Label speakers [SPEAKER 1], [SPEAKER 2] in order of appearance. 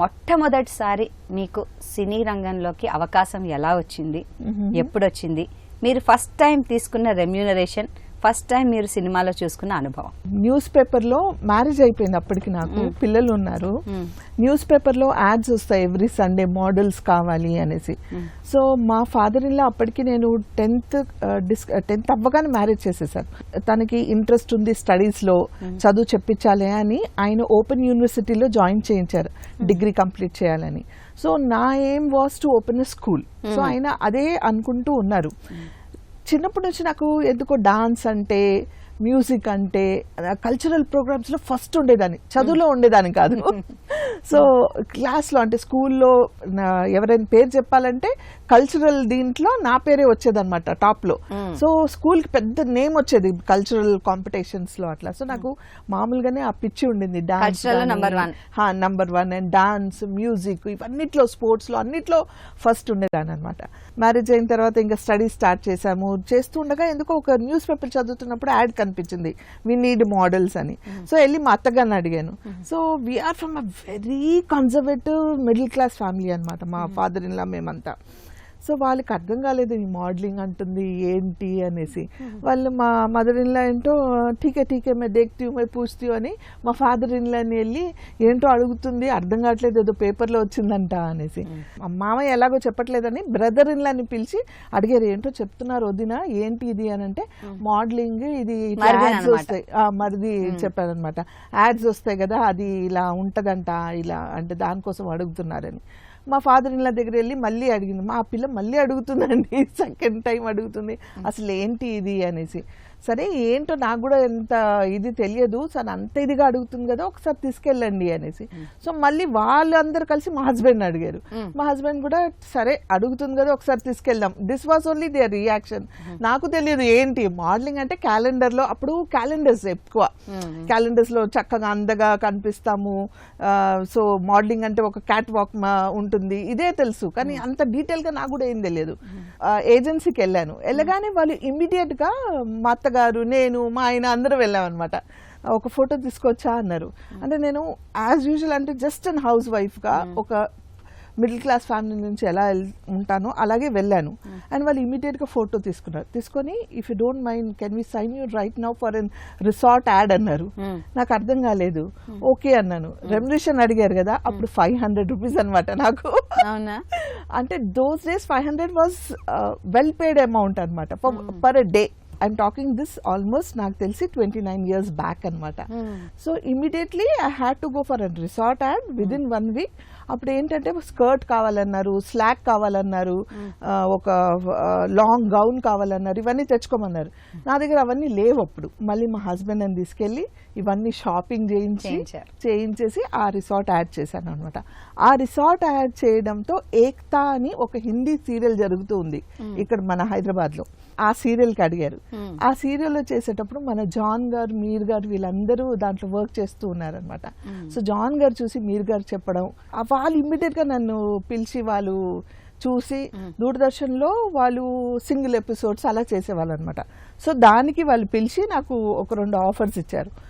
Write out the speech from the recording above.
[SPEAKER 1] మొట్టమొదటిసారి మీకు సినీ రంగంలోకి అవకాశం ఎలా వచ్చింది? ఎప్పుడు వచ్చింది మీరు ఫస్ట్ టైం తీసుకున్న రెమ్యూనరేషన్ ఫస్ట్ టైం మీరు సినిమాలో చూసుకున్న అనుభవం.
[SPEAKER 2] న్యూస్ పేపర్లో మ్యారేజ్ అయిపోయింది అప్పటికి నాకు పిల్లలు ఉన్నారు. న్యూస్ పేపర్లో యాడ్స్ వస్తాయి ఎవ్రీ సండే మోడల్స్ కావాలి అనేసి. సో మా ఫాదర్ ఇన్లా అప్పటికి నేను టెన్త్ డిస్ టెన్త్ అవ్వగానే మ్యారేజ్ చేసేసాను తనకి ఇంట్రెస్ట్ ఉంది స్టడీస్లో చదువు చెప్పించాలి అని ఆయన ఓపెన్ యూనివర్సిటీలో జాయిన్ చేయించారు డిగ్రీ కంప్లీట్ చేయాలని. సో నా aim was to open school. So ఆయన అదే అనుకుంటూ ఉన్నారు. చిన్నప్పటి నుంచి నాకు ఎందుకో డాన్స్ అంటే మ్యూజిక్ అంటే కల్చరల్ ప్రోగ్రామ్స్లో ఫస్ట్ ఉండేదాన్ని. చదువులో ఉండేదాన్ని కాదు. సో క్లాస్లో అంటే స్కూల్లో ఎవరైనా పేరు చెప్పాలంటే కల్చరల్ దీంట్లో నా పేరే వచ్చేదన్నమాట టాప్లో సో స్కూల్కి పెద్ద నేమ్ వచ్చేది కల్చరల్ కాంపిటీషన్స్లో అట్లా. సో నాకు మామూలుగానే ఆ పిచ్చి ఉండింది dance. Number one and dance music ఇవన్నిట్లో స్పోర్ట్స్లో అన్నిట్లో ఫస్ట్ ఉండేదాన్ని అనమాట మ్యారేజ్ అయిన తర్వాత ఇంకా స్టడీ స్టార్ట్ చేశాము. చేస్తూ ఉండగా ఎందుకో ఒక న్యూస్ పేపర్ చదువుతున్నప్పుడు యాడ్ కనిపించింది వి నీడ్ మోడల్స్ అని. సో వెళ్ళి మా అత్తగారిని అడిగాను. So we're from a very very conservative middle class family అనమాట మా ఫాదర్ ఇన్లా మేమంతా. సో వాళ్ళకి అర్థం కాలేదు ఈ మోడలింగ్ అంటుంది ఏంటి అనేసి. వాళ్ళు మా మదర్ ఇన్లా ఏంటో ఠీకే ఠీకే మే దేక్తీ మే పూస్తీ అని మా ఫాదర్ ఇన్లాని వెళ్ళి ఏంటో అడుగుతుంది అర్థం కావట్లేదు ఏదో పేపర్లో వచ్చిందంట అనేసి. మా మామయ్య ఎలాగో చెప్పట్లేదని బ్రదర్ ఇన్లాని పిలిచి అడిగారు ఏంటో చెప్తున్నారు వదిన ఏంటి ఇది? అని అంటే మోడలింగ్ ఇది యాడ్స్. వస్తాయి. మరిది చెప్పారనమాట యాడ్స్ వస్తాయి కదా అది ఇలా ఉంటదంట ఇలా అంటే దానికోసం అడుగుతున్నారని. మా ఫాదర్ ఇన్లా దగ్గర వెళ్ళి మళ్ళీ అడిగింది మా పిల్ల మళ్ళీ అడుగుతుందండి. సెకండ్ టైం అడుగుతుంది. అసలు ఏంటి ఇది అనేసి. సరే ఏంటో నాకు కూడా ఎంత ఇది తెలియదు. సరే అంత ఇదిగా అడుగుతుంది కదా ఒకసారి తీసుకెళ్ళండి అనేసి. సో మళ్ళీ వాళ్ళందరూ కలిసి మా హస్బెండ్ అడిగారు. మా హస్బెండ్ కూడా సరే అడుగుతుంది కదా ఒకసారి తీసుకెళ్దాం. This was only their reaction నాకు తెలియదు ఏంటి మోడలింగ్ అంటే క్యాలెండర్లో అప్పుడు క్యాలెండర్స్ ఎక్కువ. క్యాలెండర్స్లో చక్కగా అందగా కనిపిస్తాము. సో మోడలింగ్ అంటే ఒక క్యాట్ వాక్ ఉంటుంది. ఇదే తెలుసు. కానీ అంత డీటెయిల్గా నాకు కూడా ఏం తెలియదు. ఏజెన్సీకి వెళ్ళాను వెళ్ళగానే వాళ్ళు ఇమ్మీడియట్గా మా అత్తగారు నేను మా ఆయన అందరూ వెళ్ళాం అనమాట ఒక ఫోటో తీసుకొచ్చా అన్నారు. అంటే నేను యాజ్ యూజువల్ అంటే జస్ట్ అన్ హౌస్ వైఫ్గా ఒక మిడిల్ క్లాస్ ఫ్యామిలీ నుంచి ఎలా ఉంటానో అలాగే వెళ్ళాను. అండ్ వాళ్ళు ఇమీడియట్గా ఫోటో తీసుకున్నారు. తీసుకొని if you don't mind can we sign you right now for an resort ad అన్నారు. నాకు అర్థం కాలేదు. ఓకే అన్నాను. రెమ్యునేషన్ అడిగారు కదా అప్పుడు ఫైవ్ హండ్రెడ్ రూపీస్ అనమాట నాకు.
[SPEAKER 1] అవునా?
[SPEAKER 2] అంటే those days five hundred was well paid amount అనమాట per day I'm talking this almost నాకు తెలిసి ట్వంటీ నైన్ ఇయర్స్ బ్యాక్ అనమాట so immediately I had to go for a resort ad within one week అప్పుడు ఏంటంటే skirt కావాలన్నారు slack కావాలన్నారు ఆ, ఒక లాంగ్ గౌన్ కావాలన్నారు ఇవన్నీ తెచ్చుకోమన్నారు. నా దగ్గర అవన్నీ లేవు అప్పుడు. మళ్ళీ మా హస్బెండ్ అని తీసుకెళ్ళి ఇవన్నీ షాపింగ్ చేయించి. చేయించేసి ఆ రిసార్ట్ యాడ్ చేశాను అనమాట ఆ రిసార్ట్ యాడ్ చేయడంతో ఏక్తా అని ఒక హిందీ సీరియల్ జరుగుతూ ఉంది ఇక్కడ మన హైదరాబాద్లో ఆ సీరియల్కి అడిగారు. ఆ సీరియల్లో చేసేటప్పుడు మన జాన్ గారు మీర్ గారు వీళ్ళందరూ దాంట్లో వర్క్ చేస్తూ ఉన్నారనమాట సో జాన్ గారు చూసి మీర్ గారు చెప్పడం ఆ వాళ్ళు ఇమ్మీడియట్గా నన్ను పిలిచి వాళ్ళు చూసి దూరదర్శన్లో వాళ్ళు సింగిల్ ఎపిసోడ్స్ అలా చేసేవాళ్ళు అనమాట సో దానికి వాళ్ళు పిలిచి నాకు ఒక రెండు ఆఫర్స్ ఇచ్చారు.